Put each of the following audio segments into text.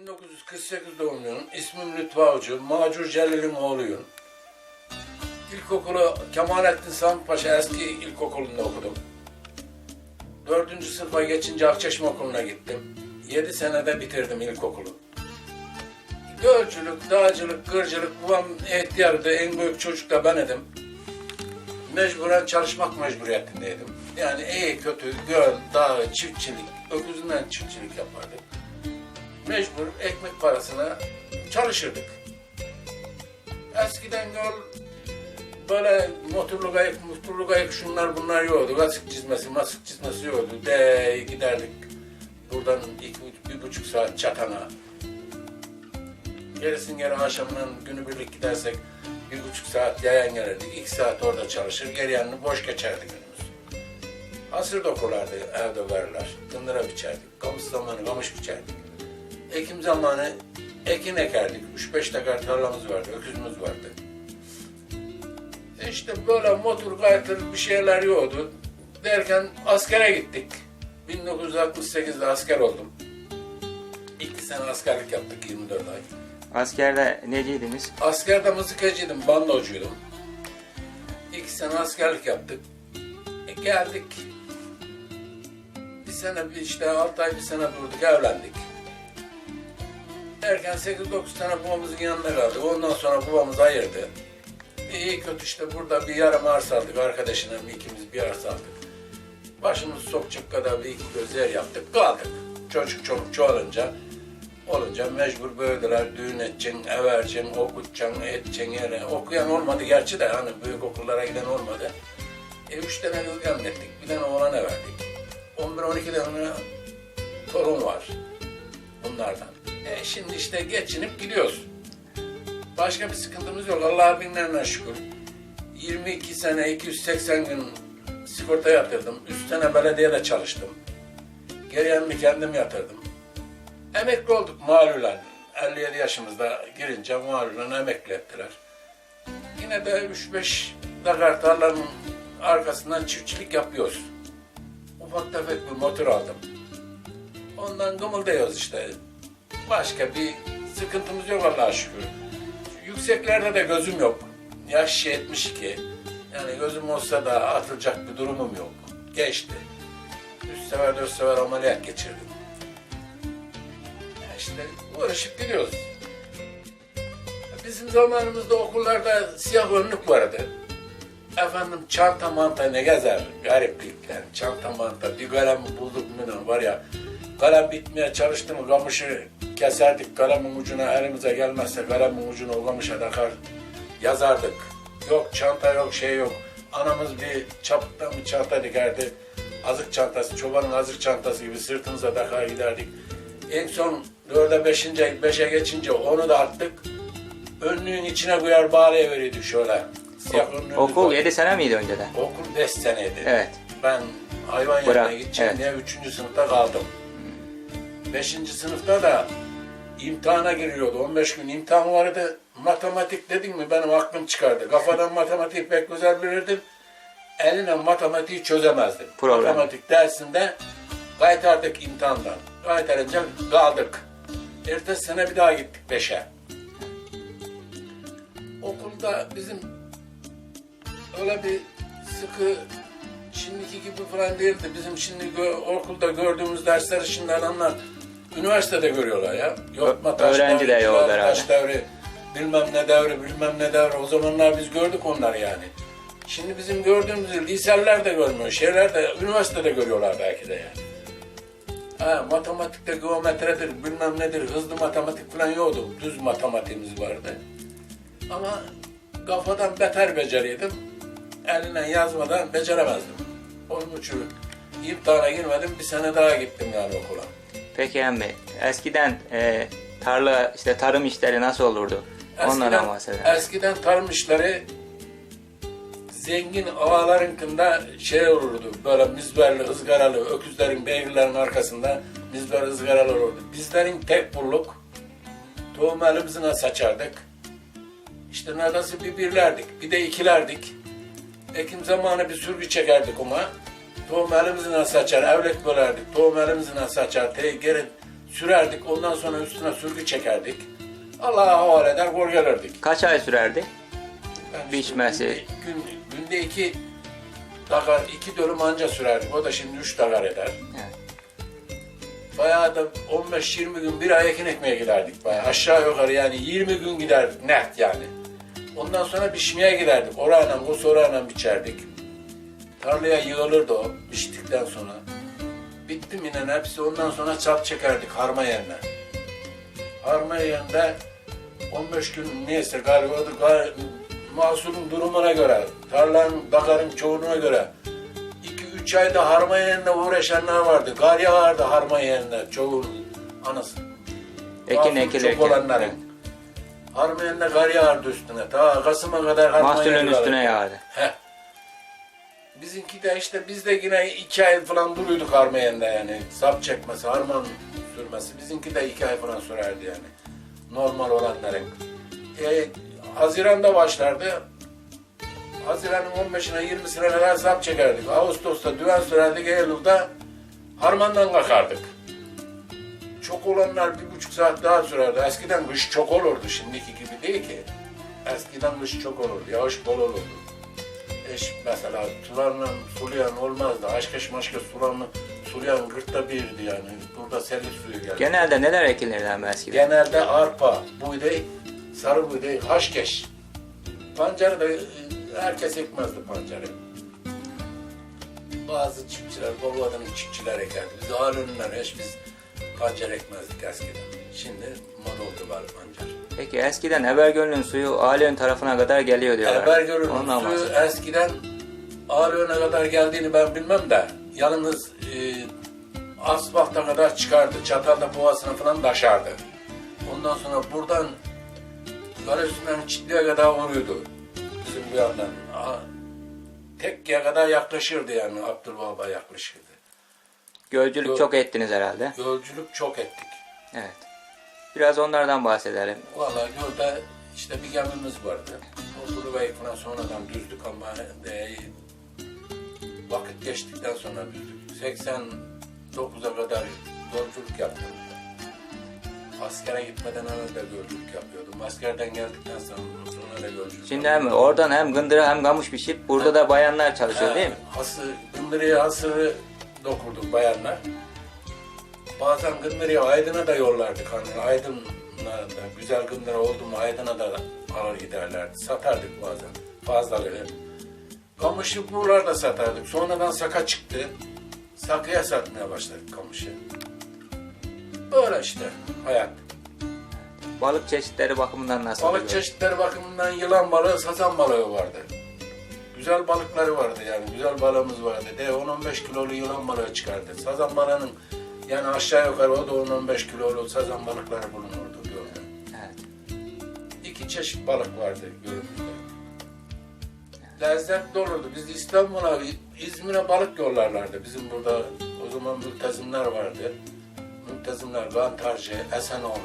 1948 doğumluyum. İsmim Lütfü Avcı. Macur Celil'in oğluyum. İlkokulu Kemalettin Sami Paşa eski ilkokulunda okudum. Dördüncü sınıfa geçince Akçeşme Okulu'na gittim. Yedi senede bitirdim ilkokulu. Gölcülük, dağcılık, gırcılık, babam ihtiyardı, en büyük çocuk da ben idim. Mecburen çalışmak mecburiyetindeydim. Yani iyi kötü, göl, dağ, çiftçilik, öküzünden çiftçilik yapardık. Mecbur ekmek parasına çalışırdık. Eskiden göl böyle motorlu kayık, motorlu kayık şunlar bunlar yoktu. Kasık çizmesi, masık çizmesi yoktu. De giderdik buradan iki, bir buçuk saat çatana. Gerisin geri akşamından günübirlik gidersek bir buçuk saat yayan gelirdik. iki saat orada çalışır, geri yanını boş geçerdi günümüz. Hasır dokulardı evde verirler. Kındıra biçerdik. Kamış zamanı kamış biçerdik. Ekim zamanı ekin ekerdik. Üç beş dekar tarlamız vardı, öküzümüz vardı. İşte böyle motor kaytır bir şeyler yoktu. Derken askere gittik. 1968'de asker oldum. İki sene askerlik yaptık 24 ay. Askerde neciydiniz? Askerde mızıkacıydım, bandocuydum. İki sene askerlik yaptık. E, geldik. Bir sene, bir işte altı ay bir sene durduk, evlendik. Erken 8-9 sene babamızın yanında kaldık. Ondan sonra babamız ayırdı. İyi kötü işte burada bir yarım arsa aldık. Arkadaşımla ikimiz bir arsa aldık. Başımız sokacak kadar bir iki göz yer yaptık. Kaldık. Çocuk çoluk çoğalınca olunca mecbur böyleler. Düğün edeceksin, ev vereceksin, okutacaksın, edeceksin yere. Okuyan olmadı gerçi de hani büyük okullara giden olmadı. E üç tane kız gelmettik. Bir tane oğlana verdik. 11-12 tane torun var bunlardan. E şimdi işte geçinip gidiyoruz. Başka bir sıkıntımız yok. Allah'a binlerine şükür. 22 sene 280 gün sigorta yatırdım. 3 sene belediyede çalıştım. Geriyenini kendim yatırdım. Emekli olduk malulen. 57 yaşımızda girince malulen emekli ettiler. Yine de 3-5 dakar tarlanın arkasından çiftçilik yapıyoruz. Ufak tefek bir motor aldım. Ondan gımıldıyoruz işte. Başka bir sıkıntımız yok Allah'a şükür. Yükseklerde de gözüm yok. Yaş 72. Yani gözüm olsa da atılacak bir durumum yok. Geçti. Üç sefer dört sefer ameliyat geçirdim. Ya İşte uğraşıp gidiyoruz. Bizim zamanımızda okullarda siyah önlük vardı. Efendim çanta manta ne gezer gariplik yani çanta manta bir kalem bulduk mu var ya kalem bitmeye çalıştı mı kamışı keserdik kalemin ucuna elimize gelmezse kalemin ucuna o kamışa takar yazardık. Yok çanta yok şey yok. Anamız bir çapta mı çanta dikerdi. Azık çantası, çobanın azık çantası gibi sırtımıza takar giderdik. En son dörde beşince, beşe geçince onu da attık. Önlüğün içine koyar bağlayıverirdik şöyle. Siyah önlüğümüz Okul vardı. 7 sene miydi önceden? Okul 5 seneydi. Evet. Ben hayvan Bırak, yerine gideceğim evet. diye 3. sınıfta kaldım. 5. sınıfta da imtihana giriyordu. 15 gün imtihan vardı. Matematik dedin mi benim aklım çıkardı. Kafadan matematiği pek güzel bilirdim. Eline matematiği çözemezdim. Problem. Matematik dersinde kaytardık imtihandan. Kaytarınca kaldık. Ertesi sene bir daha gittik 5'e. Okulda bizim öyle bir sıkı şimdiki gibi falan değildi. Bizim şimdi okulda gördüğümüz dersleri şimdi adamlar üniversitede görüyorlar ya. Yotma taş öğrenci de devri, yok taş herhalde. devri, bilmem ne devri, bilmem ne devri. O zamanlar biz gördük onları yani. Şimdi bizim gördüğümüz liseler de görmüyor, şeyler de üniversitede görüyorlar belki de yani. Ha, matematikte geometredir, bilmem nedir, hızlı matematik falan yoktu. Düz matematiğimiz vardı. Ama kafadan beter beceriyordum. Elinden yazmadan beceremezdim. Onun için imtihana girmedim, bir sene daha gittim yani okula. Peki emmi eskiden e, tarla işte tarım işleri nasıl olurdu? Onlardan bahsedelim. eskiden tarım işleri zengin ağalarınkında şey olurdu, böyle mizberli, ızgaralı, öküzlerin, beygirlerin arkasında mizber ızgaralı olurdu. Bizlerin tek bulluk, tohum elimizine saçardık. İşte neredeyse bir birlerdik, bir de ikilerdik. Ekim zamanı bir sürgü çekerdik ona. Tohum elimizle saçar, evlet bölerdik. Tohum elimizle saçar, geri sürerdik. Ondan sonra üstüne sürgü çekerdik. Allah'a havale eder, gol gelirdik. Kaç ay sürerdi? Ben Biçmesi. Günde, gün, günde iki dakar, iki dönüm anca sürerdik. O da şimdi üç dakar eder. Evet. Bayağı da 15-20 gün bir ay ekin ekmeye giderdik. Bayağı aşağı yukarı yani 20 gün giderdik net yani. Ondan sonra biçmeye giderdik. Orayla, o orayla biçerdik. Tarlaya yığılırdı o biçtikten sonra. Bitti mi inen hepsi ondan sonra çap çekerdik harma yerine. Harma yerinde 15 gün neyse galiba gal- mahsulün durumuna göre, tarlanın, dakarın çoğunluğuna göre 2-3 ayda harma yerine uğraşanlar vardı. Gar yağardı harma yerine çoğu anası. Ekin ekilirken. Çok olanların. Harma yerine gar yağardı üstüne. Ta Kasım'a kadar harma Mahsulün yerine üstüne yağardı. yağdı. Heh. Bizimki de işte biz de yine iki ay falan duruyorduk harma yerinde yani. Sap çekmesi, harman sürmesi. Bizimki de iki ay falan sürerdi yani. Normal olanların. E, Haziran'da başlardı. Haziran'ın 15'ine 20'sine kadar sap çekerdik. Ağustos'ta düven sürerdik. Eylül'de harmandan kalkardık. Çok olanlar bir buçuk saat daha sürerdi. Eskiden kış çok olurdu. Şimdiki gibi değil ki. Eskiden kış çok olurdu. Yağış bol olurdu. Eş mesela sularla sulayan olmazdı. Aşkaş maşka sularla sulayan gırtta birdi yani. Burada serin suyu geldi. Genelde neler ekilirdi ama eskiden? Genelde arpa, buğday, sarı buğday, haşkeş. Pancarı da e, herkes ekmezdi pancarı. Bazı çiftçiler, Boluada'nın çiftçiler ekerdi. Biz ağırlığından hiç biz pancar ekmezdik eskiden. Şimdi moda oldu var pancar. Peki eskiden Ebergöl'ün suyu Ağlayan tarafına kadar geliyor diyorlar. Ebergöl'ün suyu bahsediyor. eskiden Ağrı'na kadar geldiğini ben bilmem de yalnız e, Asbahta kadar çıkardı. Çatalda boğazına falan taşardı. Ondan sonra buradan Karasu'ndan Çitli'ye kadar vuruyordu. Bizim bir yandan. Tekke'ye kadar yaklaşırdı yani Abdülbaba yaklaşırdı. Gölcülük Gö- çok ettiniz herhalde. Yolculuk çok ettik. Evet. Biraz onlardan bahsedelim. Vallahi yolda işte bir gemimiz vardı. O Duruvay'ı falan sonradan düzdük ama de, vakit geçtikten sonra düzdük. 89'a kadar yolculuk yaptım. Askere gitmeden evvel de yolculuk yapıyordum. Askerden geldikten sonra, sonra da yolculuk Şimdi hem oradan hem gındıra hem gamış pişip burada da bayanlar çalışıyor değil mi? Hası, gındırıya hasırı dokurduk bayanlar. Bazen gındırıya Aydın'a da yollardık. Hani Aydın'a da güzel gındıra oldu mu Aydın'a da alır giderlerdi. Satardık bazen fazlaları. Kamışı buralarda satardık. Sonradan saka çıktı. Sakıya satmaya başladık kamışı. Böyle işte hayat. Balık çeşitleri bakımından nasıl? Balık oluyor? çeşitleri bakımından yılan balığı, sazan balığı vardı. Güzel balıkları vardı yani, güzel balığımız vardı. De 10-15 kilolu yılan balığı çıkardı. Sazan balığının yani aşağı yukarı o da 10-15 kilolu sazan balıkları bulunurdu. Evet. İki çeşit balık vardı gölümüzde. Lezzetli olurdu. Biz İstanbul'a, İzmir'e balık yollarlardı. Bizim burada o zaman mültezimler vardı. Mültezimler, Gantarcı, Esenoğlu.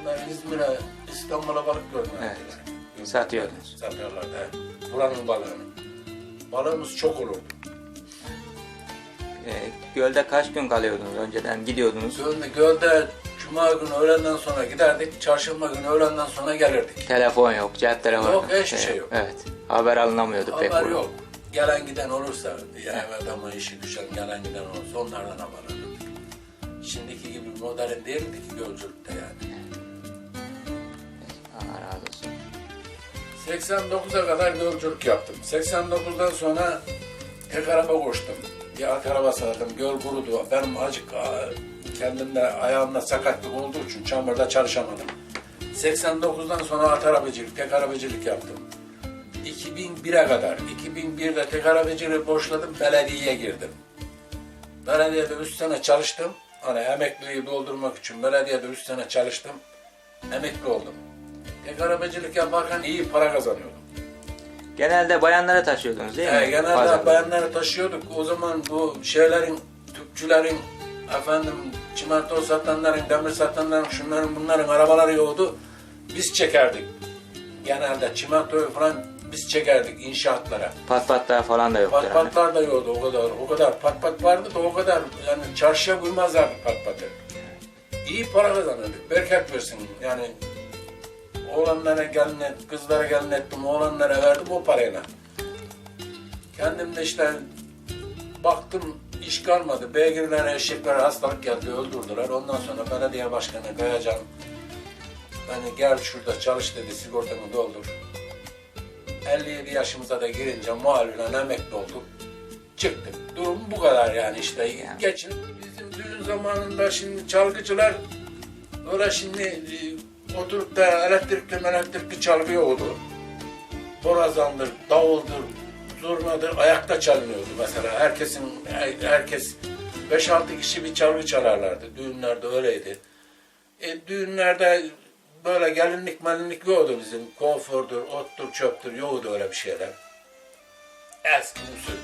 Bunlar İzmir'e, İstanbul'a balık gönderdiler. Evet. Satıyordunuz. Satıyorlardı. evet. Buranın balığını. Balığımız çok olurdu. Ee, gölde kaç gün kalıyordunuz? Önceden gidiyordunuz. Gölde, gölde Cuma günü öğlenden sonra giderdik. Çarşamba günü öğlenden sonra gelirdik. Telefon yok, cep telefonu Yok, hiçbir şey yok. Evet. Haber alınamıyordu pek. Haber yok. Gelen giden olursa, ya ev adamı işi düşen gelen giden olursa onlardan haber alırdık. Şimdiki gibi modern değildi ki yolculukta yani. Allah razı olsun. 89'a kadar yolculuk yaptım. 89'dan sonra tek araba koştum. Bir at arabası aldım. Göl kurudu. Benim acık kendimde ayağımda sakatlık olduğu için çamurda çalışamadım. 89'dan sonra at arabacılık, tek arabacılık yaptım. 2001'e kadar, 2001'de tek arabacılığı boşladım, belediyeye girdim. Belediyede 3 sene çalıştım. Hani emekliliği doldurmak için belediyede 3 sene çalıştım. Emekli oldum. Tek arabacılık yaparken iyi para kazanıyordum. Genelde bayanlara taşıyordunuz değil mi? Ee, genelde Pazarda. bayanları taşıyorduk. O zaman bu şeylerin, tüpçülerin, efendim çimento satanların, demir satanların, şunların bunların arabaları yoktu. Biz çekerdik. Genelde çimentoyu falan biz çekerdik inşaatlara. Pat patlar falan da yoktur. Pat hani. patlar da yoktu o kadar. O kadar pat pat vardı da o kadar yani çarşıya koymazlardı pat patı. iyi para kazanırdık. Bereket versin. Yani oğlanlara gelin et, kızlara gelin ettim, oğlanlara verdim o parayla. Kendim de işte baktım iş kalmadı. Beygirlere, eşeklere hastalık geldi, öldürdüler. Ondan sonra belediye başkanı Kayacan beni gel şurada çalış dedi, sigortanı doldur. 57 yaşımıza da girince muhalifle emekli olduk. Çıktık. Durum bu kadar yani işte. Yani. Geçin bizim düğün zamanında şimdi çalgıcılar öyle şimdi e, oturup da elektrikli elektrikli çalgı yoktu. Borazandır, davuldur, zurnadır, ayakta çalınıyordu mesela. Herkesin, herkes 5-6 kişi bir çalgı çalarlardı. Düğünlerde öyleydi. E, düğünlerde böyle gelinlik melinlik yoktu bizim. Kuafördür, ottur, çöptür yoktu öyle bir şeyler. Eski usul.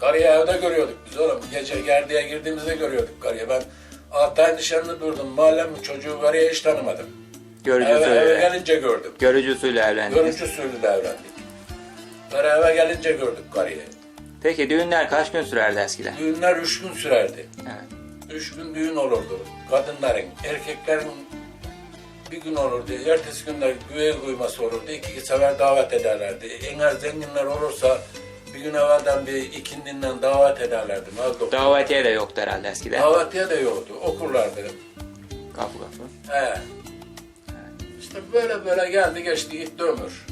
Karıyı evde görüyorduk biz oğlum. Gece gerdiğe girdiğimizde görüyorduk karıyı. Ben altı ay dışarıda durdum. Mahallemin çocuğu karıya hiç tanımadım. Görücü Eve, eve gelince gördüm. Görücü usulü evlendiniz. Görüntü usulüyle evlendik. Sonra eve gelince gördük karıyı. Peki düğünler kaç gün sürerdi eskiden? Düğünler üç gün sürerdi. Evet. Üç gün düğün olurdu. Kadınların, erkeklerin bir gün olurdu. Ertesi günde güve kuyması olurdu. İki sefer davet ederlerdi. Eğer zenginler olursa bir gün evvelden bir ikindinden davet ederlerdi. Nazlı Davetiye de yoktu herhalde eskiden. Davetiye de yoktu. Okurlardı. Kapı kapı. He. İşte böyle böyle geldi geçti gitti ömür.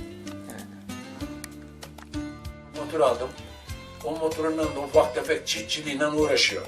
Motor aldım. O motorundan da ufak tefek çiftçiliğiyle uğraşıyor.